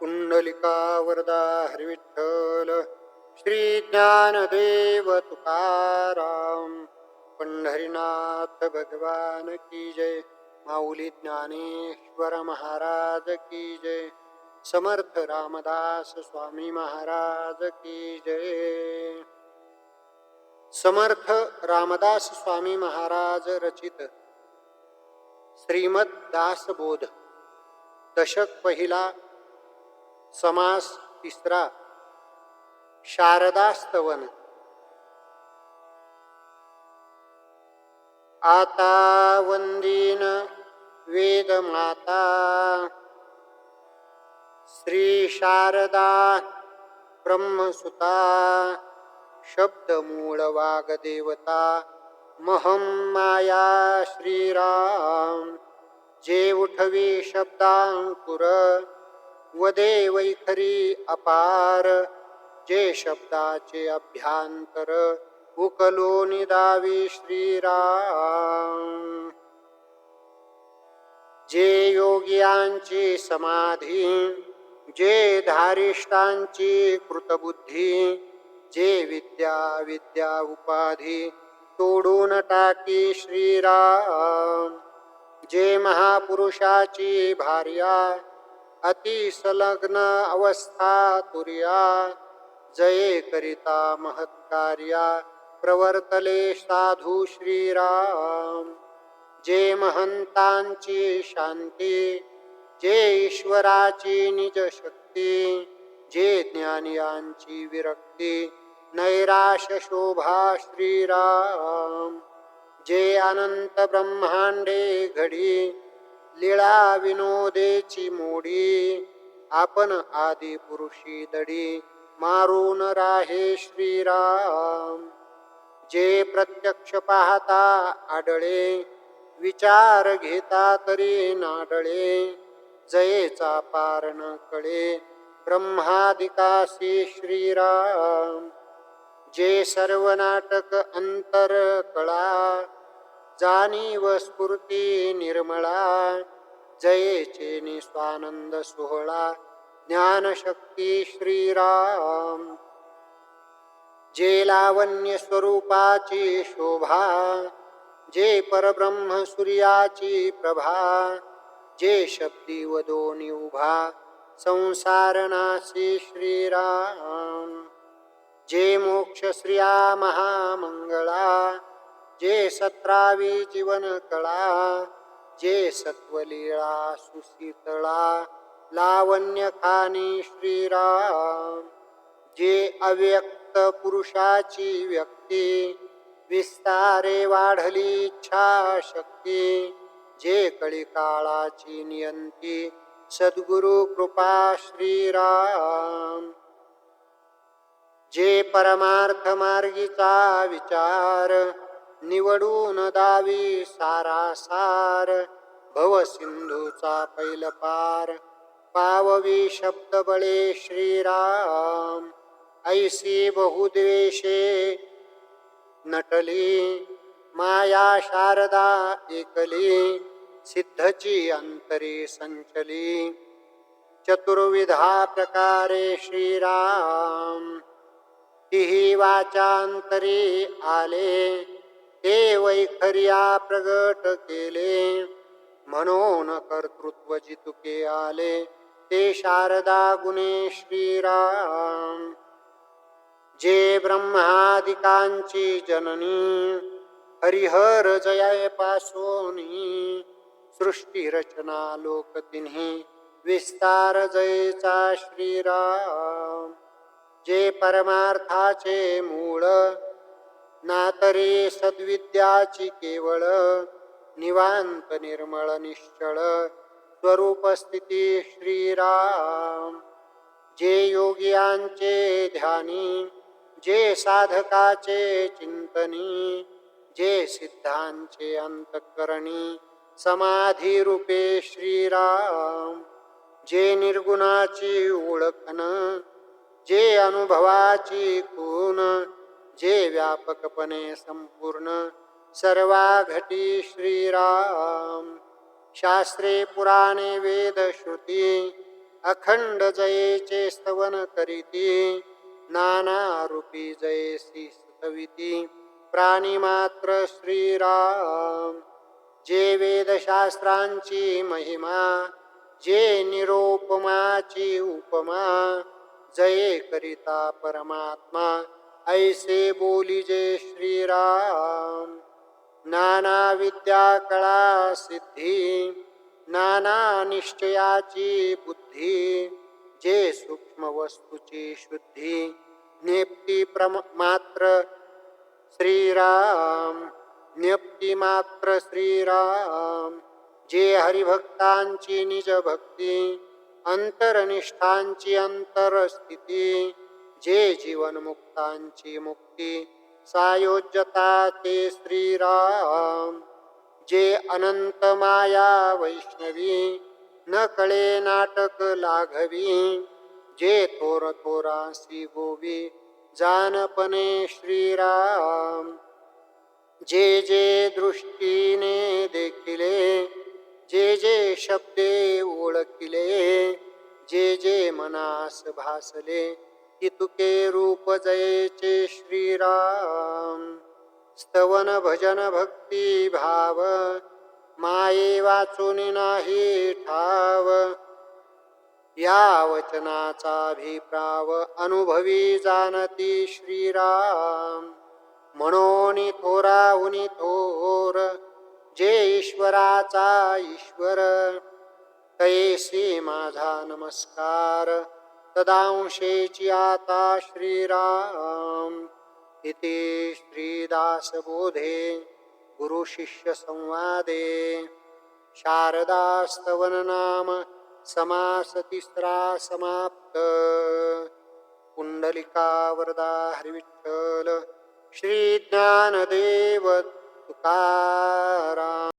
कुंडलिका वरदा हरिविठ्ठल. श्री ज्ञानदेव तुकाराम. पंढरीनाथ भगवान की जय. माऊली ज्ञानेश्वर महाराज की जय. समर्थ रामदास स्वामी महाराज की जय. समर्थ रामदास स्वामी महाराज रचित श्रीमद दासबोध दशक पहिला समास तिसरा. शारदास्तवन. आता वंदीन वेदमाता. श्री शारदा ब्रह्मसुता. शब्दमूळ वागदेवता माया श्रीराम. जे उठवी शब्दांकुर. वदे वैखरी अपार जे शब्दाचे अभ्यांतर उकलो निदावी श्रीराम. जे योगियांची समाधी जे धारिष्टांची कृतबुद्धी जे विद्या विद्या उपाधी तोडून टाकी श्रीराम. जे महापुरुषाची भार्या अतिसलग्न अवस्था तुर्या जये करिता महत्कार्या प्रवर्तले साधू श्रीराम। जे महंतांची शांती जे ईश्वराची निज शक्ती जे ज्ञानियांची विरक्ती नैराश शोभा श्रीराम। जे अनंत ब्रह्मांडे घडी लीळा विनोदेची मोडी. आपण आदि पुरुषी दडी मारून राहे श्रीराम. जे प्रत्यक्ष पाहता आडळे विचार घेता तरी नाडळे. जयेचा पारण कळे ब्रह्मादिकाशी श्रीराम. जे सर्व नाटक अंतर कळा जाणीव स्फूर्ती निर्मळा जयेचे निस्वानंद सोहळा ज्ञानशक्ती श्रीराम. जे लावण्य स्वरूपाची शोभा जे परब्रह्म सूर्याची प्रभा जे शब्दी वदोनी उभा संसारनाशी श्रीराम. जे मोक्ष श्रिया महामंगळा जे सत्रावी जीवन कळा जे सत्वलीळा सुशीतळा लावण्य खानी श्रीराम. जे अव्यक्त पुरुषाची व्यक्ती विस्तारे वाढली इच्छा शक्ती जे कळी काळाची नियंती सद्गुरु कृपा श्रीराम. जे परमार्थ मार्गीचा विचार निवडून दावी सारासार. भव सिंधूचा पैल पार. पाववी शब्द बळे श्रीराम. ऐसी बहुद्वेषे नटली. माया शारदा एकली. सिद्धची अंतरी संचली. चतुर्विधा प्रकारे श्रीराम. तिही वाचांतरी आले. ते वैखर्या प्रगट केले. म्हणून कर्तृत्व जितुके आले ते शारदा गुणे श्रीराम. जे ब्रह्मादिकांची जननी हरिहर जय पासोनी सृष्टी रचना लोक तिन्ही विस्तार जयचा श्रीराम. जे परमार्थाचे मूळ नातरे सद्विद्याची केवळ निवांत निर्मळ निश्चळ स्वरूप स्थिती श्रीराम. जे योगियांचे ध्यानी जे साधकाचे चिंतनी जे सिद्धांचे अंतकरणी समाधी रूपे श्रीराम. जे निर्गुणाची ओळखन जे अनुभवाची खून जे व्यापकपणे संपूर्ण सर्वाघटी श्रीराम. शास्त्रे पुराणे वेद श्रुती अखंड जयेचे स्तवन करीती नाना रूपी जयसी सविती प्राणी मात्र श्रीराम. जे वेदशास्त्रांची महिमा जे निरोपमाची उपमा जये करिता परमात्मा. ऐसे बोली जे श्रीराम। नाना विद्या कळा सिद्धी नाना निश्चयाची बुद्धी जे सूक्ष्म वस्तूची शुद्धी नेप्ती प्रम मात्र श्रीराम। ज्ञप्ती मात्र श्रीराम जे हरिभक्तांची निज भक्ती अंतरनिष्ठांची अंतरस्थिती जे जीवनमुक्तांची मुक्ती सायोज्यता ते श्रीराम. जे अनंत माया वैष्णवी न कळे नाटक लाघवी. जे थोर थोरासी गोवी जानपणे श्रीराम. जे जे दृष्टीने देखिले जे जे शब्दे ओळखिले जे जे मनास भासले ती तुके रूप जयेचे श्रीराम। स्तवन भजन भक्ती भाव माये वाचून नाही ठाव। या वचनाचा अभिप्राव अनुभवी जाणती श्रीराम। म्हणून थोराहुनी थोर जे ईश्वराचा ईश्वर। तैसी माझा नमस्कार। तदांशेची आता श्रीराम इति श्रीदासबोधे गुरुशिष्य संवादे शारदास्तवन नाम समास तिसरा समाप्त कुंडलिका वरदा हरिविठ्ठल श्री ज्ञानदेव तुकाराम।